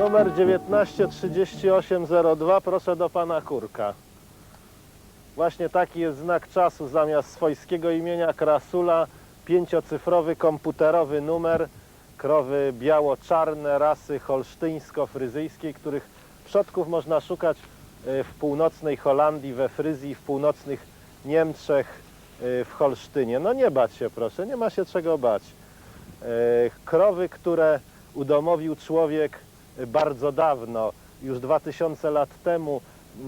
Numer 193802, proszę do pana Kurka. Właśnie taki jest znak czasu zamiast swojskiego imienia Krasula, pięciocyfrowy komputerowy numer krowy biało-czarne rasy holsztyńsko-fryzyjskiej, których przodków można szukać e, w północnej Holandii, we Fryzji, w północnych Niemczech, e, w Holsztynie. No nie bać się proszę, nie ma się czego bać. E, Krowy, które udomowił człowiek bardzo dawno, już 2000 lat temu,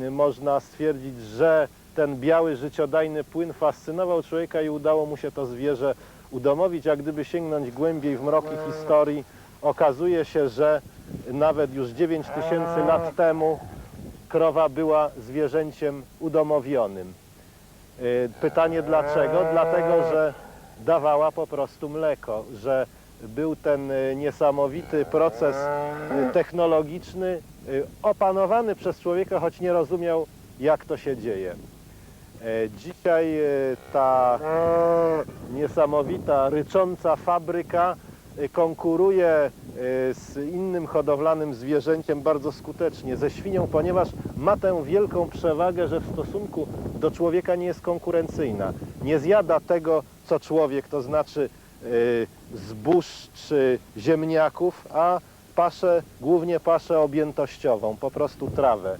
y, można stwierdzić, że ten biały, życiodajny płyn fascynował człowieka i udało mu się to zwierzę udomowić, a gdyby sięgnąć głębiej w mroki historii, okazuje się, że nawet już 9000 lat temu krowa była zwierzęciem udomowionym. Y, Pytanie dlaczego? Dlatego, że dawała po prostu mleko, że był ten y, niesamowity proces y, technologiczny y, opanowany przez człowieka, choć nie rozumiał jak to się dzieje. E, Dzisiaj ta niesamowita, rycząca fabryka konkuruje z innym hodowlanym zwierzęciem bardzo skutecznie, ze świnią, ponieważ ma tę wielką przewagę, że w stosunku do człowieka nie jest konkurencyjna. Nie zjada tego, co człowiek, to znaczy zbóż czy ziemniaków, a paszę, głównie paszę objętościową, po prostu trawę.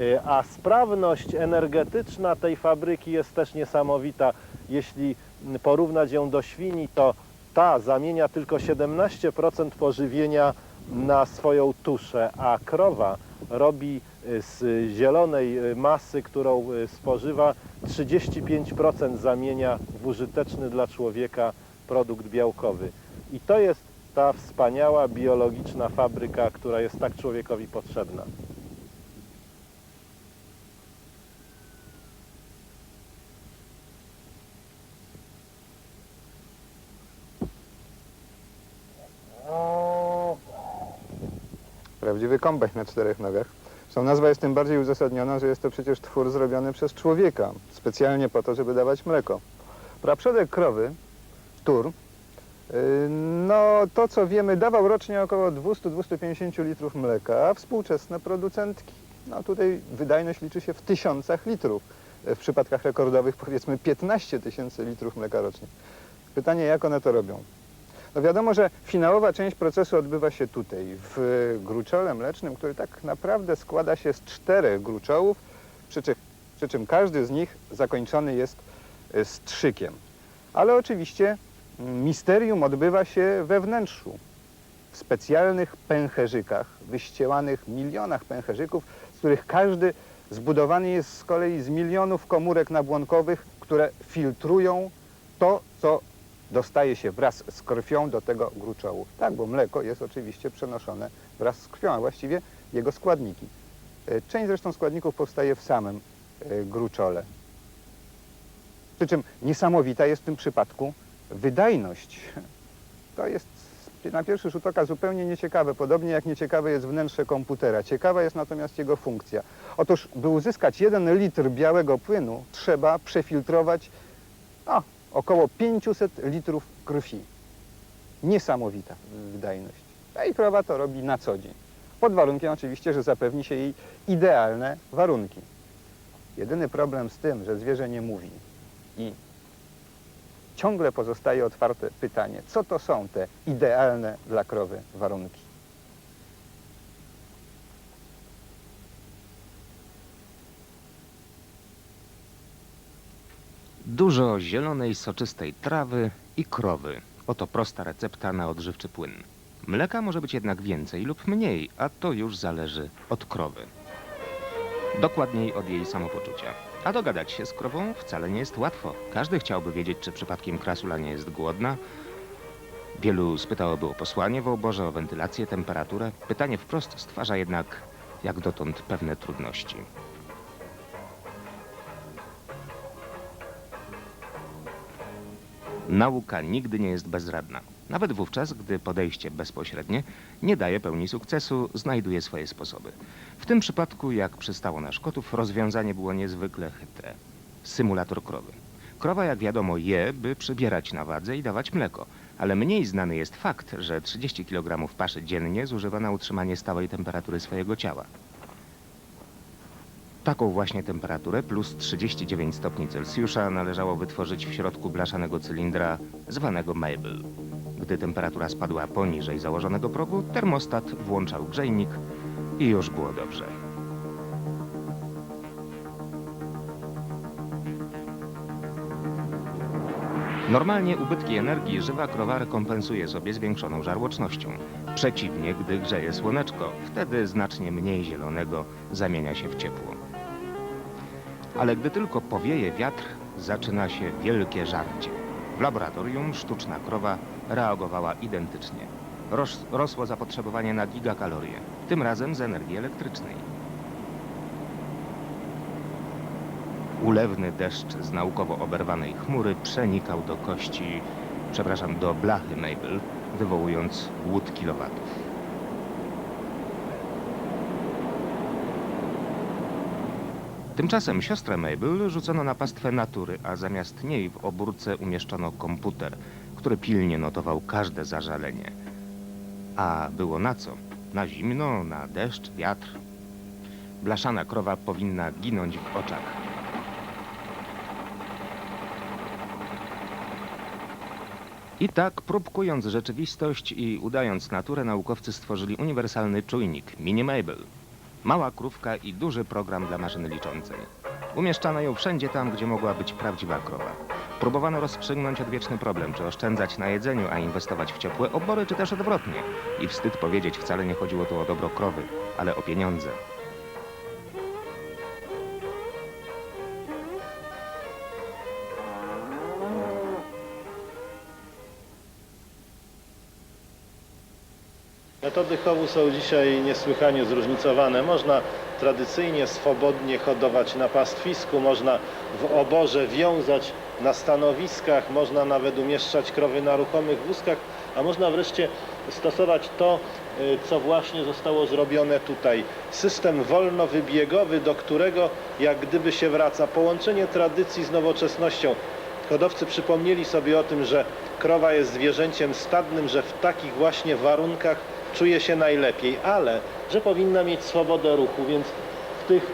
Y, A sprawność energetyczna tej fabryki jest też niesamowita. Jeśli porównać ją do świni, to ta zamienia tylko 17% pożywienia na swoją tuszę, a krowa robi y, z zielonej y, masy, którą y, spożywa, 35% zamienia w użyteczny dla człowieka produkt białkowy. I to jest ta wspaniała biologiczna fabryka, która jest tak człowiekowi potrzebna. Prawdziwy kombajn na czterech nogach. Zresztą nazwa jest tym bardziej uzasadniona, że jest to przecież twór zrobiony przez człowieka, specjalnie po to, żeby dawać mleko. Praprzodek krowy, yy, no to co wiemy, dawał rocznie około 200-250 litrów mleka, współczesne producentki, no tutaj wydajność liczy się w tysiącach litrów. Yy, W przypadkach rekordowych powiedzmy 15 tysięcy litrów mleka rocznie. Pytanie, jak one to robią? No wiadomo, że finałowa część procesu odbywa się tutaj, w gruczole mlecznym, który tak naprawdę składa się z czterech gruczołów, przy czym, przy czym każdy z nich zakończony jest e, strzykiem. Ale oczywiście misterium odbywa się we wnętrzu, w specjalnych pęcherzykach, wyścielanych milionach pęcherzyków, z których każdy zbudowany jest z kolei z milionów komórek nabłonkowych, które filtrują to, co dostaje się wraz z krwią do tego gruczołu. Tak, bo mleko jest oczywiście przenoszone wraz z krwią, a właściwie jego składniki. E, Część zresztą składników powstaje w samym e, gruczole. Przy czym niesamowita jest w tym przypadku wydajność. To jest na pierwszy rzut oka zupełnie nieciekawe, podobnie jak nieciekawe jest wnętrze komputera. Ciekawa jest natomiast jego funkcja. Otóż, by uzyskać jeden litr białego płynu, trzeba przefiltrować no, około 500 litrów krwi. Niesamowita wydajność. A i krowa to robi na co dzień. Pod warunkiem oczywiście, że zapewni się jej idealne warunki. Jedyny problem z tym, że zwierzę nie mówi i ciągle pozostaje otwarte pytanie, co to są te idealne dla krowy warunki. Dużo zielonej, soczystej trawy i krowy. Oto prosta recepta na odżywczy płyn. Mleka może być jednak więcej lub mniej, a to już zależy od krowy. Dokładniej od jej samopoczucia. A dogadać się z krową wcale nie jest łatwo. Każdy chciałby wiedzieć, czy przypadkiem krasula nie jest głodna. Wielu spytałoby o posłanie w oborze, o wentylację, temperaturę. Pytanie wprost stwarza jednak, jak dotąd, pewne trudności. Nauka nigdy nie jest bezradna. Nawet wówczas, gdy podejście bezpośrednie nie daje pełni sukcesu, znajduje swoje sposoby. W tym przypadku, jak przystało na Szkotów, rozwiązanie było niezwykle chytre. Symulator krowy. Krowa, jak wiadomo, je, by przybierać na wadze i dawać mleko. Ale mniej znany jest fakt, że 30 kg paszy dziennie zużywa na utrzymanie stałej temperatury swojego ciała. Taką właśnie temperaturę plus 39 stopni Celsjusza należało wytworzyć w środku blaszanego cylindra zwanego Mabel. Gdy temperatura spadła poniżej założonego progu, termostat włączał grzejnik i już było dobrze. Normalnie ubytki energii żywa krowa rekompensuje sobie zwiększoną żarłocznością. Przeciwnie, gdy grzeje słoneczko, wtedy znacznie mniej zielonego zamienia się w ciepło. Ale gdy tylko powieje wiatr, zaczyna się wielkie żarcie. W laboratorium sztuczna krowa reagowała identycznie. Ros rosło zapotrzebowanie na gigakalorie, tym razem z energii elektrycznej. Ulewny deszcz z naukowo oberwanej chmury przenikał do kości, przepraszam, do blachy Mabel, wywołując głód kilowatów. Tymczasem siostrę Mabel rzucono na pastwę natury, a zamiast niej w obórce umieszczono komputer, który pilnie notował każde zażalenie. A było na co? Na zimno, na deszcz, wiatr. Blaszana krowa powinna ginąć w oczach. I tak, próbkując rzeczywistość i udając naturę, naukowcy stworzyli uniwersalny czujnik Mini Mabel. Mała krówka i duży program dla maszyny liczącej. Umieszczano ją wszędzie tam, gdzie mogła być prawdziwa krowa. Próbowano rozstrzygnąć odwieczny problem, czy oszczędzać na jedzeniu, a inwestować w ciepłe obory, czy też odwrotnie. I wstyd powiedzieć, wcale nie chodziło tu o dobro krowy, ale o pieniądze. Metody chowu są dzisiaj niesłychanie zróżnicowane. Można tradycyjnie swobodnie hodować na pastwisku, można w oborze wiązać na stanowiskach, można nawet umieszczać krowy na ruchomych wózkach, a można wreszcie stosować to, y, co właśnie zostało zrobione tutaj. System wolnowybiegowy, do którego jak gdyby się wraca. Połączenie tradycji z nowoczesnością. Hodowcy przypomnieli sobie o tym, że krowa jest zwierzęciem stadnym, że w takich właśnie warunkach czuje się najlepiej, ale że powinna mieć swobodę ruchu, więc w tych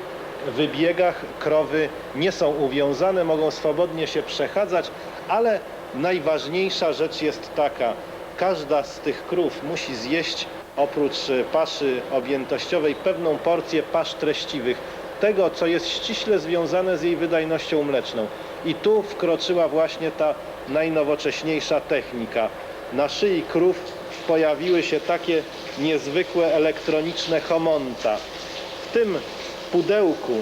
wybiegach krowy nie są uwiązane, mogą swobodnie się przechadzać, ale najważniejsza rzecz jest taka, każda z tych krów musi zjeść oprócz paszy objętościowej pewną porcję pasz treściwych, tego co jest ściśle związane z jej wydajnością mleczną. I tu wkroczyła właśnie ta najnowocześniejsza technika. Na szyi krów pojawiły się takie niezwykłe elektroniczne homonta. W tym pudełku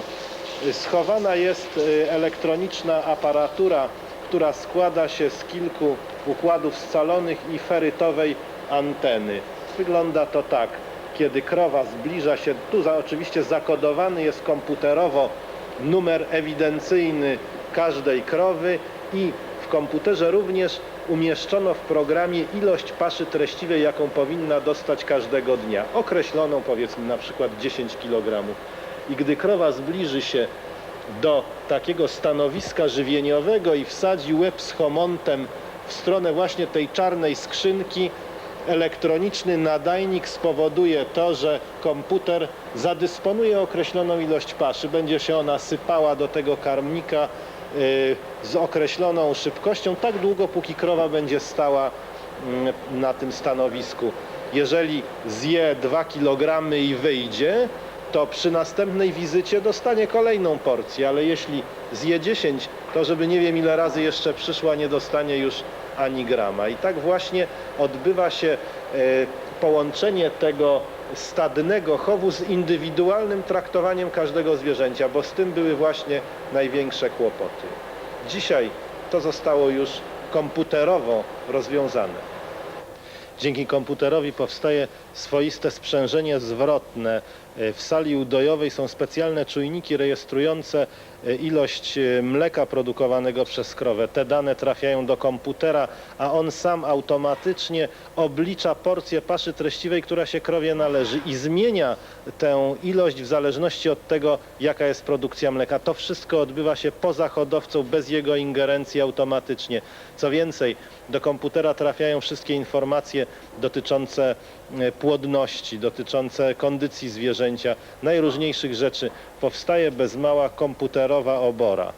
schowana jest y, elektroniczna aparatura, która składa się z kilku układów scalonych i ferytowej anteny. Wygląda to tak. Kiedy krowa zbliża się, tu za, oczywiście zakodowany jest komputerowo numer ewidencyjny każdej krowy i w komputerze również umieszczono w programie ilość paszy treściwej, jaką powinna dostać każdego dnia. Określoną powiedzmy na przykład 10 kg. I gdy krowa zbliży się do takiego stanowiska żywieniowego i wsadzi łeb z homontem w stronę właśnie tej czarnej skrzynki, elektroniczny nadajnik spowoduje to, że komputer zadysponuje określoną ilość paszy. Będzie się ona sypała do tego karmnika z określoną szybkością, tak długo, póki krowa będzie stała mm, na tym stanowisku. Jeżeli zje 2 kg i wyjdzie, to przy następnej wizycie dostanie kolejną porcję, ale jeśli zje 10, to żeby nie wiem ile razy jeszcze przyszła, nie dostanie już ani grama. I tak właśnie odbywa się e, połączenie tego stadnego chowu z indywidualnym traktowaniem każdego zwierzęcia, bo z tym były właśnie największe kłopoty. Dzisiaj to zostało już komputerowo rozwiązane. Dzięki komputerowi powstaje swoiste sprzężenie zwrotne W sali udojowej są specjalne czujniki rejestrujące e, ilość e, mleka produkowanego przez krowę. Te dane trafiają do komputera, a on sam automatycznie oblicza porcję paszy treściwej, która się krowie należy i zmienia tę ilość w zależności od tego, jaka jest produkcja mleka. To wszystko odbywa się poza hodowcą, bez jego ingerencji automatycznie. Co więcej, do komputera trafiają wszystkie informacje dotyczące e, płodności, dotyczące kondycji zwierzęcia, najróżniejszych rzeczy. Powstaje bez mała komputerowa obora.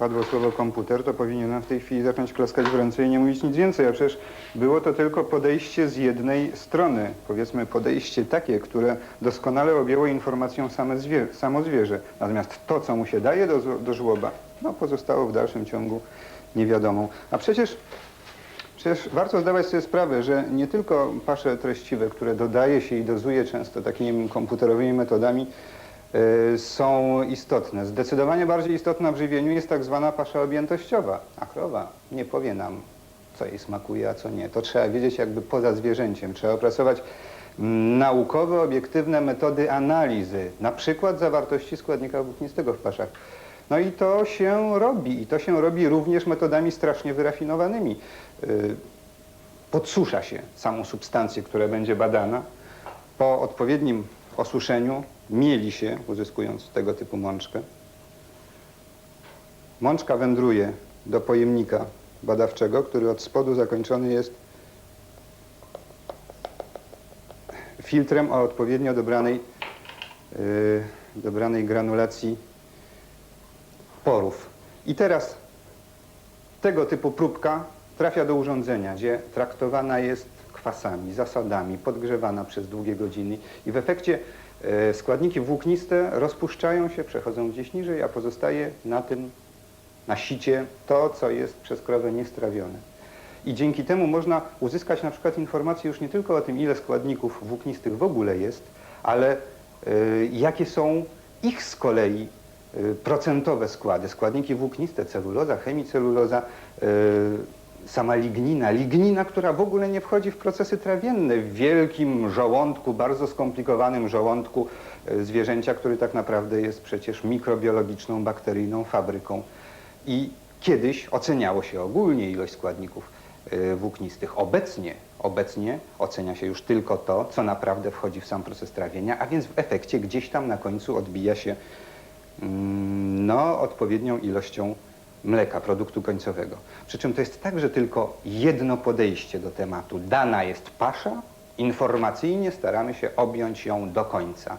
Padło słowo komputer, to powinienem w tej chwili zacząć klaskać w ręce i nie mówić nic więcej, a przecież było to tylko podejście z jednej strony. Powiedzmy podejście takie, które doskonale objęło informacją same zwie, samo zwierzę. Natomiast to, co mu się daje do, do żłoba, no pozostało w dalszym ciągu niewiadomą. A przecież Przecież warto zdawać sobie sprawę, że nie tylko pasze treściwe, które dodaje się i dozuje często takimi komputerowymi metodami, e, są istotne. Zdecydowanie bardziej istotna w żywieniu jest tak zwana pasza objętościowa, a krowa nie powie nam, co jej smakuje, a co nie. To trzeba wiedzieć jakby poza zwierzęciem. Trzeba opracować mm, naukowe, obiektywne metody analizy, na przykład zawartości składnika włóknistego w paszach. No i to się robi. I to się robi również metodami strasznie wyrafinowanymi. Y, Podsusza się samą substancję, która będzie badana. Po odpowiednim osuszeniu mieli się, uzyskując tego typu mączkę. Mączka wędruje do pojemnika badawczego, który od spodu zakończony jest filtrem o odpowiednio dobranej, y, dobranej granulacji porów. I teraz tego typu próbka trafia do urządzenia, gdzie traktowana jest kwasami, zasadami, podgrzewana przez długie godziny i w efekcie e, składniki włókniste rozpuszczają się, przechodzą gdzieś niżej, a pozostaje na tym, na sicie to, co jest przez krowę niestrawione. I dzięki temu można uzyskać na przykład informacje już nie tylko o tym, ile składników włóknistych w ogóle jest, ale y, jakie są ich z kolei procentowe składy. Składniki włókniste, celuloza, chemiceluloza, y, sama lignina. Lignina, która w ogóle nie wchodzi w procesy trawienne w wielkim żołądku, bardzo skomplikowanym żołądku y, zwierzęcia, który tak naprawdę jest przecież mikrobiologiczną, bakteryjną fabryką. I kiedyś oceniało się ogólnie ilość składników y, włóknistych. Obecnie, obecnie ocenia się już tylko to, co naprawdę wchodzi w sam proces trawienia, a więc w efekcie gdzieś tam na końcu odbija się no, odpowiednią ilością mleka, produktu końcowego. Przy czym to jest także tylko jedno podejście do tematu. Dana jest pasza, informacyjnie staramy się objąć ją do końca.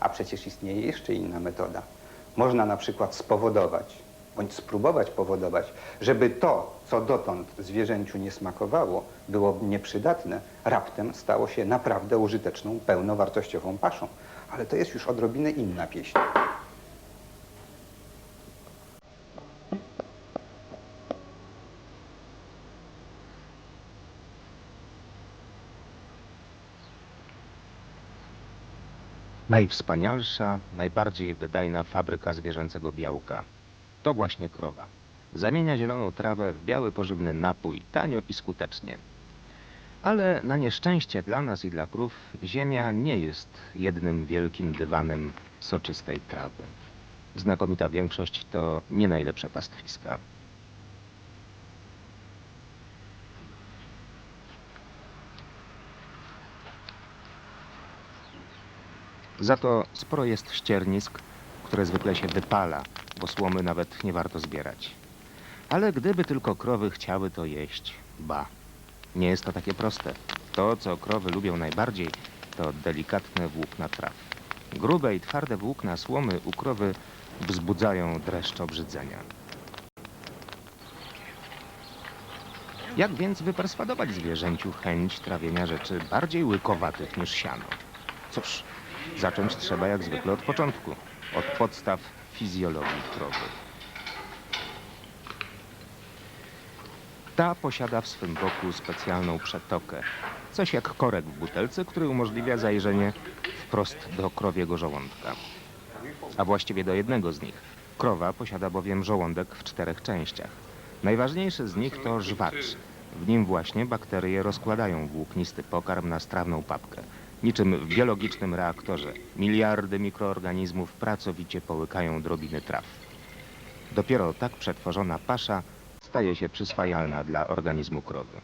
A przecież istnieje jeszcze inna metoda. Można na przykład spowodować, bądź spróbować powodować, żeby to, co dotąd zwierzęciu nie smakowało, było nieprzydatne, raptem stało się naprawdę użyteczną, pełnowartościową paszą. Ale to jest już odrobinę inna pieśń. Najwspanialsza, najbardziej wydajna fabryka zwierzęcego białka. To właśnie krowa. Zamienia zieloną trawę w biały pożywny napój, tanio i skutecznie. Ale na nieszczęście dla nas i dla krów ziemia nie jest jednym wielkim dywanem soczystej trawy. Znakomita większość to nie najlepsze pastwiska. Za to sporo jest ściernisk, które zwykle się wypala, bo słomy nawet nie warto zbierać. Ale gdyby tylko krowy chciały to jeść, ba, nie jest to takie proste. To, co krowy lubią najbardziej, to delikatne włókna traw. Grube i twarde włókna słomy u krowy wzbudzają dreszcz obrzydzenia. Jak więc wyperswadować zwierzęciu chęć trawienia rzeczy bardziej łykowatych niż siano? Cóż, zacząć trzeba jak zwykle od początku, od podstaw fizjologii krowy. Ta posiada w swym boku specjalną przetokę, coś jak korek w butelce, który umożliwia zajrzenie wprost do krowiego żołądka. A właściwie do jednego z nich. Krowa posiada bowiem żołądek w czterech częściach. Najważniejszy z nich to żwacz. W nim właśnie bakterie rozkładają włóknisty pokarm na strawną papkę. Niczym w biologicznym reaktorze miliardy mikroorganizmów pracowicie połykają drobiny traw. Dopiero tak przetworzona pasza staje się przyswajalna dla organizmu krowy.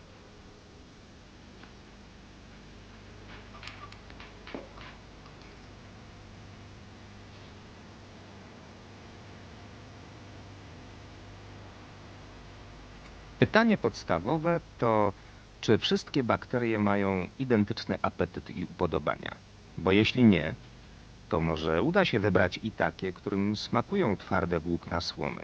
Pytanie podstawowe to, czy wszystkie bakterie mają identyczny apetyt i upodobania? Bo jeśli nie, to może uda się wybrać i takie, którym smakują twarde włókna słomy.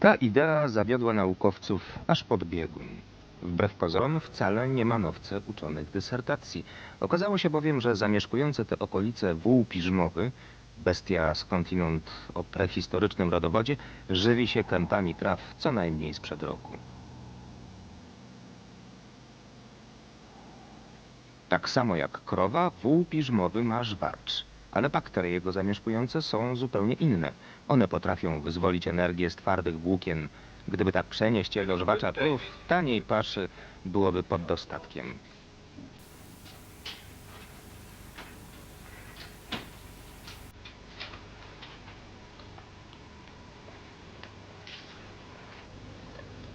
Ta idea zawiodła naukowców aż pod biegun. Wbrew pozorom wcale nie ma nowce uczonych dyssertacji. Okazało się bowiem, że zamieszkujący te okolice wół piżmowy, bestia skądinąd o prehistorycznym rodowodzie, żywi się kępami traw co najmniej sprzed roku. Tak samo jak krowa, wół piżmowy ma żwarcz, ale bakterie jego zamieszkujące są zupełnie inne. One potrafią wyzwolić energię z twardych włókien. Gdyby tak przenieść jego żwacza tu, w taniej paszy byłoby pod dostatkiem.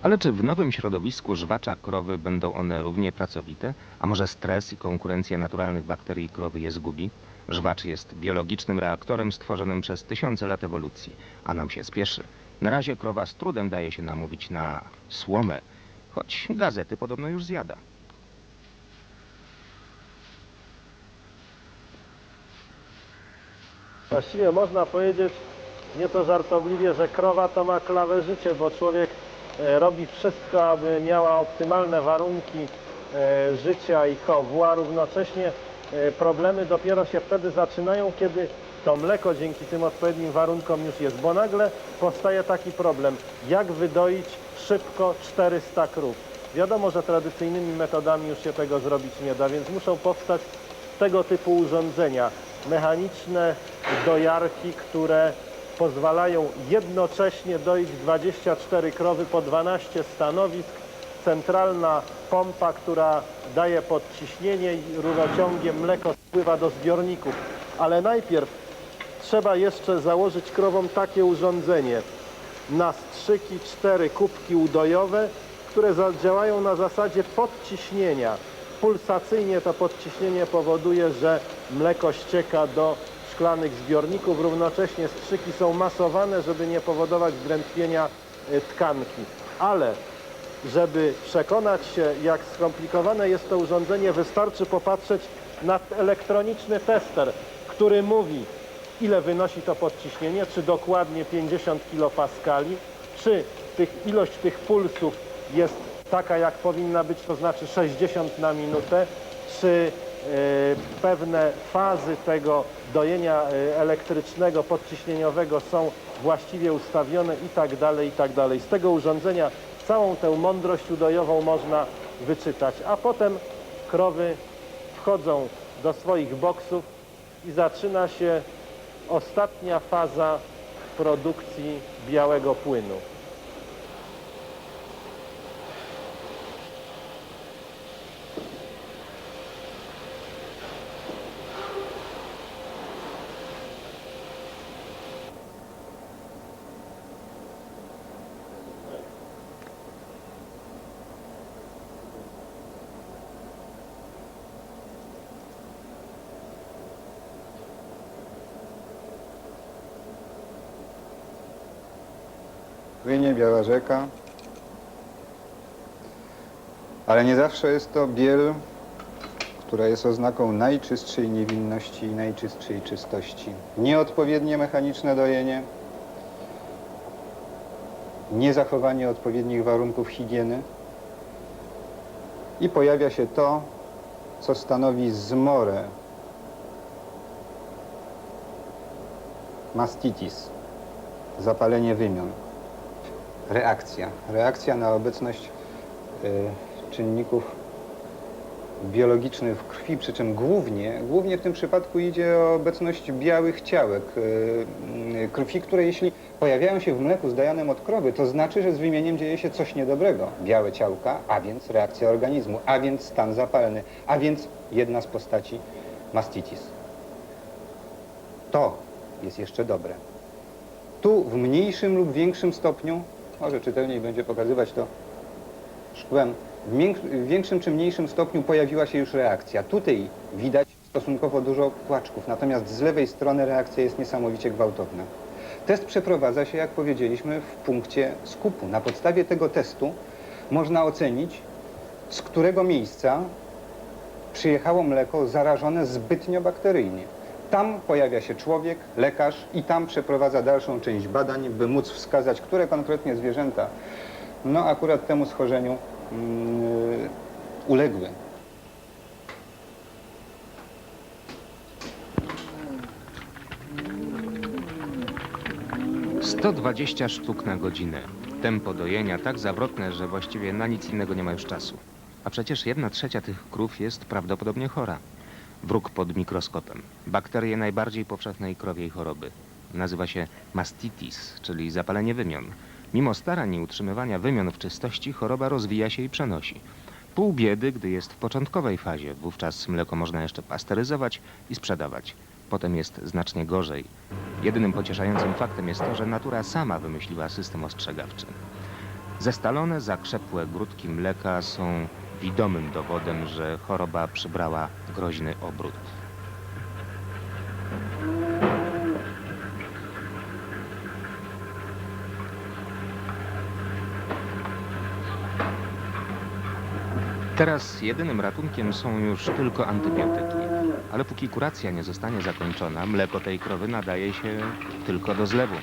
Ale czy w nowym środowisku żwacza krowy będą one równie pracowite? A może stres i konkurencja naturalnych bakterii krowy je zgubi? Żwacz jest biologicznym reaktorem stworzonym przez tysiące lat ewolucji, a nam się spieszy. Na razie krowa z trudem daje się namówić na słomę, choć gazety podobno już zjada. Właściwie można powiedzieć, nie to żartobliwie, że krowa to ma klawę życie, bo człowiek e, robi wszystko, aby miała optymalne warunki e, życia i chowu, a równocześnie problemy dopiero się wtedy zaczynają, kiedy to mleko dzięki tym odpowiednim warunkom już jest, bo nagle powstaje taki problem, jak wydoić szybko 400 krów. Wiadomo, że tradycyjnymi metodami już się tego zrobić nie da, więc muszą powstać tego typu urządzenia, mechaniczne dojarki, które pozwalają jednocześnie doić 24 krowy po 12 stanowisk, centralna pompa, która daje podciśnienie i rurociągiem mleko spływa do zbiorników. Ale najpierw trzeba jeszcze założyć krowom takie urządzenie, nastrzyki, cztery kubki udojowe, które działają na zasadzie podciśnienia. Pulsacyjnie to podciśnienie powoduje, że mleko ścieka do szklanych zbiorników. Równocześnie strzyki są masowane, żeby nie powodować zdrętwienia y, tkanki. Ale żeby przekonać się, jak skomplikowane jest to urządzenie, wystarczy popatrzeć na elektroniczny tester, który mówi, ile wynosi to podciśnienie, czy dokładnie 50 kilopaskali, czy tych, ilość tych pulsów jest taka, jak powinna być, to znaczy 60 na minutę, czy e, pewne fazy tego dojenia e, elektrycznego, podciśnieniowego są właściwie ustawione i tak dalej, i tak dalej. Z tego urządzenia całą tę mądrość udojową można wyczytać, a potem krowy wchodzą do swoich boksów i zaczyna się ostatnia faza produkcji białego płynu. Płynie biała rzeka, ale nie zawsze jest to biel, która jest oznaką najczystszej niewinności i najczystszej czystości. Nieodpowiednie mechaniczne dojenie, niezachowanie odpowiednich warunków higieny i pojawia się to, co stanowi zmorę, mastitis, zapalenie wymion, reakcja. Reakcja na obecność y, czynników biologicznych w krwi, przy czym głównie, głównie w tym przypadku idzie o obecność białych ciałek y, y, krwi, które jeśli pojawiają się w mleku zdajanym od krowy, to znaczy, że z wymieniem dzieje się coś niedobrego. Białe ciałka, a więc reakcja organizmu, a więc stan zapalny, a więc jedna z postaci mastitis. To jest jeszcze dobre. Tu w mniejszym lub większym stopniu, może czytelniej będzie pokazywać to szkłem, w, większym czy mniejszym stopniu pojawiła się już reakcja. Tutaj widać stosunkowo dużo płaczków, natomiast z lewej strony reakcja jest niesamowicie gwałtowna. Test przeprowadza się, jak powiedzieliśmy, w punkcie skupu. Na podstawie tego testu można ocenić, z którego miejsca przyjechało mleko zarażone zbytnio bakteryjnie. Tam pojawia się człowiek, lekarz i tam przeprowadza dalszą część badań, by móc wskazać, które konkretnie zwierzęta no akurat temu schorzeniu mm, uległy. 120 sztuk na godzinę. Tempo dojenia tak zawrotne, że właściwie na nic innego nie ma już czasu. A przecież jedna trzecia tych krów jest prawdopodobnie chora. Wróg pod mikroskopem. Bakterię najbardziej powszechnej krowiej choroby. Nazywa się mastitis, czyli zapalenie wymion. Mimo starań i utrzymywania wymion w czystości, choroba rozwija się i przenosi. Pół biedy, gdy jest w początkowej fazie. Wówczas mleko można jeszcze pasteryzować i sprzedawać. Potem jest znacznie gorzej. Jedynym pocieszającym faktem jest to, że natura sama wymyśliła system ostrzegawczy. Zestalone, zakrzepłe grudki mleka są widomym dowodem, że choroba przybrała groźny obrót. Teraz jedynym ratunkiem są już tylko antybiotyki. Ale póki kuracja nie zostanie zakończona, mleko tej krowy nadaje się tylko do zlewu.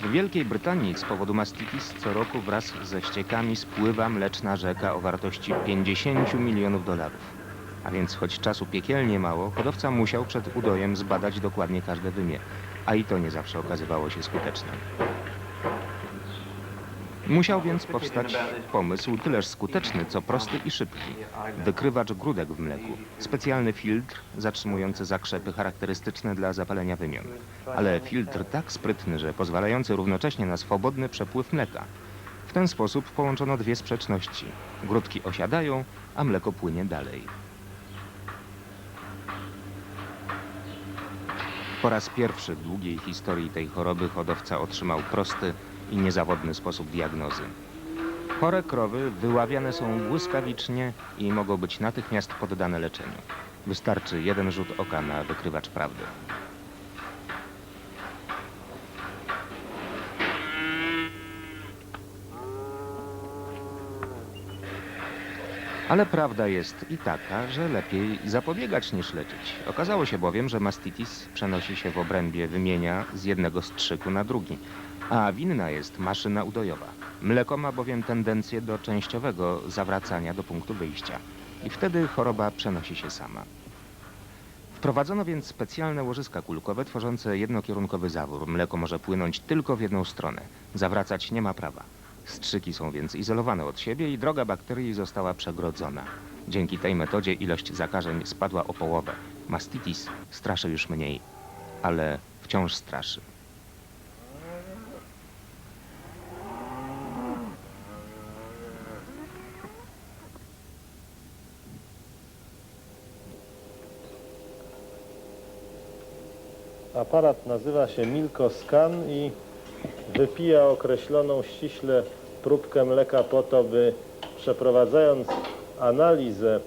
W Wielkiej Brytanii z powodu mastitis co roku wraz ze ściekami spływa mleczna rzeka o wartości 50 milionów dolarów. A więc choć czasu piekielnie mało, hodowca musiał przed udojem zbadać dokładnie każde wymie, a i to nie zawsze okazywało się skuteczne. Musiał więc powstać pomysł tyleż skuteczny, co prosty i szybki. Wykrywacz grudek w mleku. Specjalny filtr zatrzymujący zakrzepy charakterystyczne dla zapalenia wymion. Ale filtr tak sprytny, że pozwalający równocześnie na swobodny przepływ mleka. W ten sposób połączono dwie sprzeczności. Grudki osiadają, a mleko płynie dalej. Po raz pierwszy w długiej historii tej choroby hodowca otrzymał prosty i niezawodny sposób diagnozy. Chore krowy wyławiane są błyskawicznie i mogą być natychmiast poddane leczeniu. Wystarczy jeden rzut oka na wykrywacz prawdy. Ale prawda jest i taka, że lepiej zapobiegać niż leczyć. Okazało się bowiem, że mastitis przenosi się w obrębie wymienia z jednego strzyku na drugi, a winna jest maszyna udojowa. Mleko ma bowiem tendencję do częściowego zawracania do punktu wyjścia i wtedy choroba przenosi się sama. Wprowadzono więc specjalne łożyska kulkowe tworzące jednokierunkowy zawór. Mleko może płynąć tylko w jedną stronę. Zawracać nie ma prawa. Strzyki są więc izolowane od siebie i droga bakterii została przegrodzona. Dzięki tej metodzie ilość zakażeń spadła o połowę. Mastitis straszy już mniej, ale wciąż straszy. Aparat nazywa się Milkoscan i wypija określoną ściśle próbkę mleka po to, by przeprowadzając analizę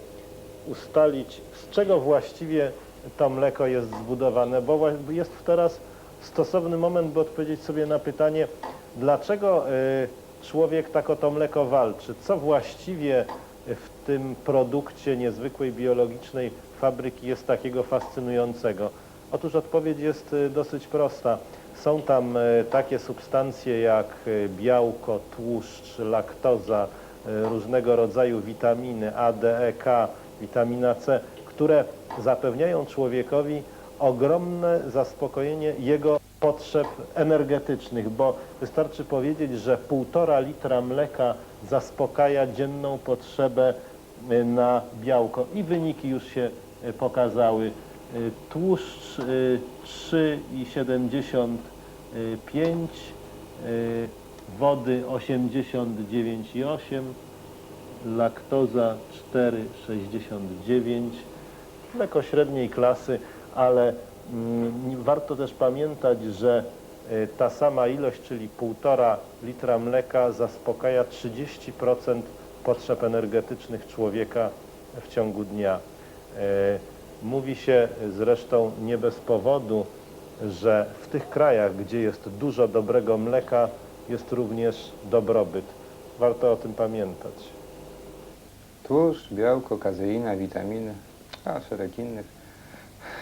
ustalić z czego właściwie to mleko jest zbudowane, bo jest teraz stosowny moment, by odpowiedzieć sobie na pytanie, dlaczego y, człowiek tak o to mleko walczy, co właściwie w tym produkcie niezwykłej biologicznej fabryki jest takiego fascynującego. Otóż odpowiedź jest y, dosyć prosta. Są tam y, takie substancje jak y, białko, tłuszcz, laktoza, różnego rodzaju witaminy A, D, E, K witamina C, które zapewniają człowiekowi ogromne zaspokojenie jego potrzeb energetycznych, bo wystarczy powiedzieć, że półtora litra mleka zaspokaja dzienną potrzebę na białko i wyniki już się pokazały. Y, Tłuszcz y, 3,75, y, wody 89,8, laktoza 4,69, mleko średniej klasy, ale mm, warto też pamiętać, że y, ta sama ilość, czyli 1,5 litra mleka zaspokaja 30% potrzeb energetycznych człowieka w ciągu dnia. Mówi się zresztą nie bez powodu, że w tych krajach, gdzie jest dużo dobrego mleka, jest również dobrobyt. Warto o tym pamiętać. Tłuszcz, białko, kazeina, witaminy, a szereg innych.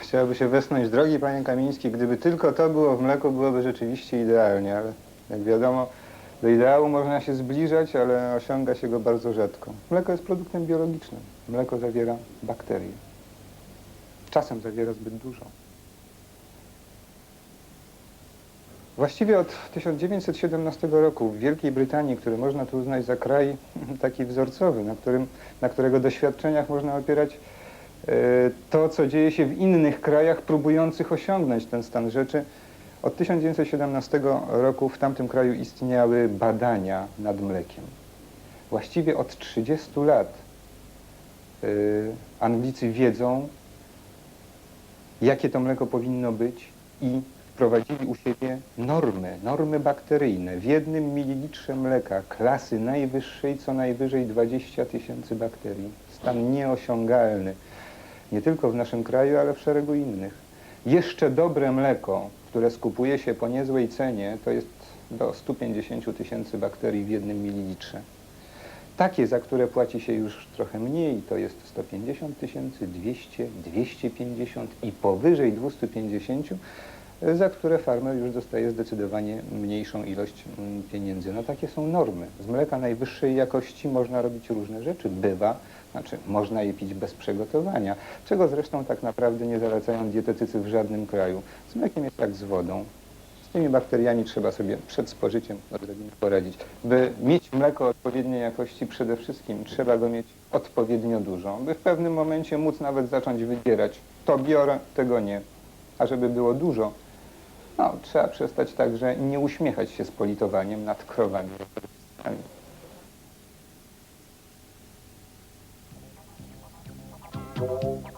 Chciałoby się wesnąć drogi, panie Kamiński, gdyby tylko to było w mleku, byłoby rzeczywiście idealnie, ale jak wiadomo, do ideału można się zbliżać, ale osiąga się go bardzo rzadko. Mleko jest produktem biologicznym. Mleko zawiera bakterie. Czasem zawiera zbyt dużo. Właściwie od 1917 roku w Wielkiej Brytanii, który można tu uznać za kraj taki wzorcowy, na, którym, na którego doświadczeniach można opierać e, to, co dzieje się w innych krajach próbujących osiągnąć ten stan rzeczy. Od 1917 roku w tamtym kraju istniały badania nad mlekiem. Właściwie od 30 lat e, Anglicy wiedzą, jakie to mleko powinno być i wprowadzili u siebie normy, normy bakteryjne. W jednym mililitrze mleka klasy najwyższej co najwyżej 20 tysięcy bakterii. Stan nieosiągalny. Nie tylko w naszym kraju, ale w szeregu innych. Jeszcze dobre mleko, które skupuje się po niezłej cenie, to jest do 150 tysięcy bakterii w jednym mililitrze. Takie, za które płaci się już trochę mniej, to jest 150 tysięcy, 200, 250 i powyżej 250, za które farmer już dostaje zdecydowanie mniejszą ilość mm, pieniędzy. No takie są normy. Z mleka najwyższej jakości można robić różne rzeczy. Bywa, znaczy można je pić bez przygotowania, czego zresztą tak naprawdę nie zalecają dietetycy w żadnym kraju. Z mlekiem jest jak z wodą tymi bakteriami trzeba sobie przed spożyciem poradzić. By mieć mleko odpowiedniej jakości, przede wszystkim trzeba go mieć odpowiednio dużo, by w pewnym momencie móc nawet zacząć wybierać to biorę, tego nie. A żeby było dużo, no, trzeba przestać także nie uśmiechać się z politowaniem nad krowami. Thank